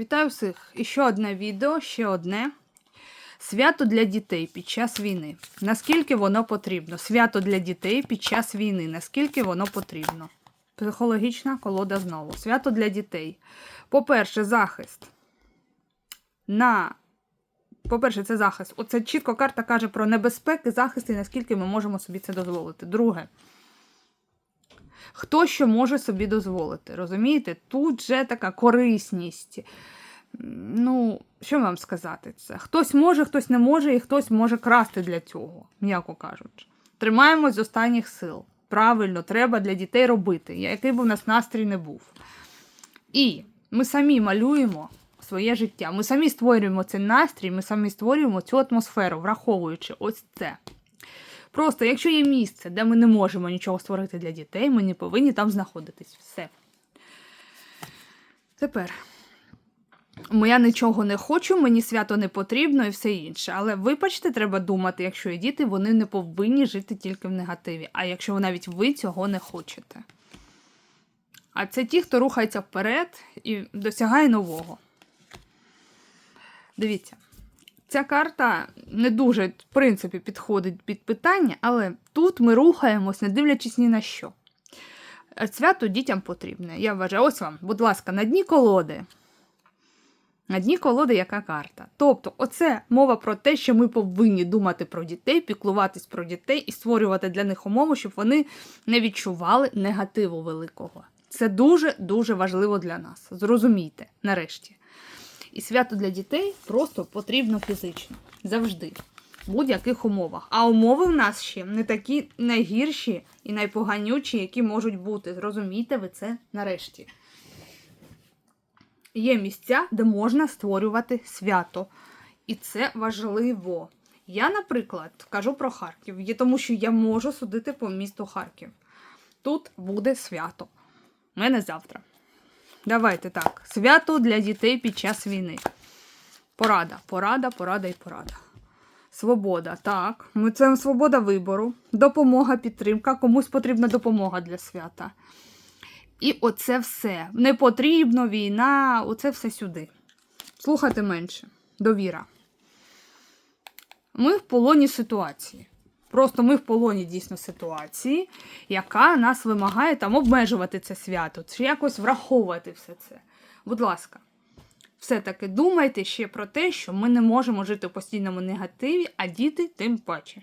Вітаю всіх! І ще одне відео, ще одне. Свято для дітей під час війни. Наскільки воно потрібно? Свято для дітей під час війни. Наскільки воно потрібно? Психологічна колода знову. Свято для дітей. По-перше, захист. На... По-перше, це захист. Оце чітко карта каже про небезпеки, захист і наскільки ми можемо собі це дозволити. Друге. Хто що може собі дозволити, розумієте? Тут же така корисність. Ну, що вам сказати це? Хтось може, хтось не може, і хтось може красти для цього, м'яко кажучи. Тримаємось з останніх сил. Правильно, треба для дітей робити, який би в нас настрій не був. І ми самі малюємо своє життя. Ми самі створюємо цей настрій, ми самі створюємо цю атмосферу, враховуючи ось це. Просто, якщо є місце, де ми не можемо нічого створити для дітей, ми не повинні там знаходитись. Все. Тепер. Я нічого не хочу, мені свято не потрібно і все інше. Але вибачте, треба думати, якщо є діти, вони не повинні жити тільки в негативі. А якщо навіть ви цього не хочете. А це ті, хто рухається вперед і досягає нового. Дивіться. Ця карта не дуже, в принципі, підходить під питання, але тут ми рухаємось, не дивлячись ні на що. Свято дітям потрібне. Я вважаю, ось вам, будь ласка, на дні колоди. На дні колоди яка карта. Тобто, оце мова про те, що ми повинні думати про дітей, піклуватись про дітей і створювати для них умови, щоб вони не відчували негативу великого. Це дуже-дуже важливо для нас. Зрозумійте, нарешті. І свято для дітей просто потрібно фізично. Завжди. В будь-яких умовах. А умови в нас ще не такі найгірші і найпоганючі, які можуть бути. Зрозумійте ви це нарешті. Є місця, де можна створювати свято. І це важливо. Я, наприклад, кажу про Харків, тому що я можу судити по місту Харків. Тут буде свято. У мене завтра. Давайте так. Свято для дітей під час війни. Порада, порада, порада і порада. Свобода. Так. Це свобода вибору, допомога, підтримка. Комусь потрібна допомога для свята. І оце все. Не потрібно війна, оце все сюди. Слухати менше. Довіра. Ми в полоні ситуації. Просто ми в полоні дійсно ситуації, яка нас вимагає там обмежувати це свято, чи якось враховувати все це. Будь ласка, все-таки думайте ще про те, що ми не можемо жити в постійному негативі, а діти тим паче.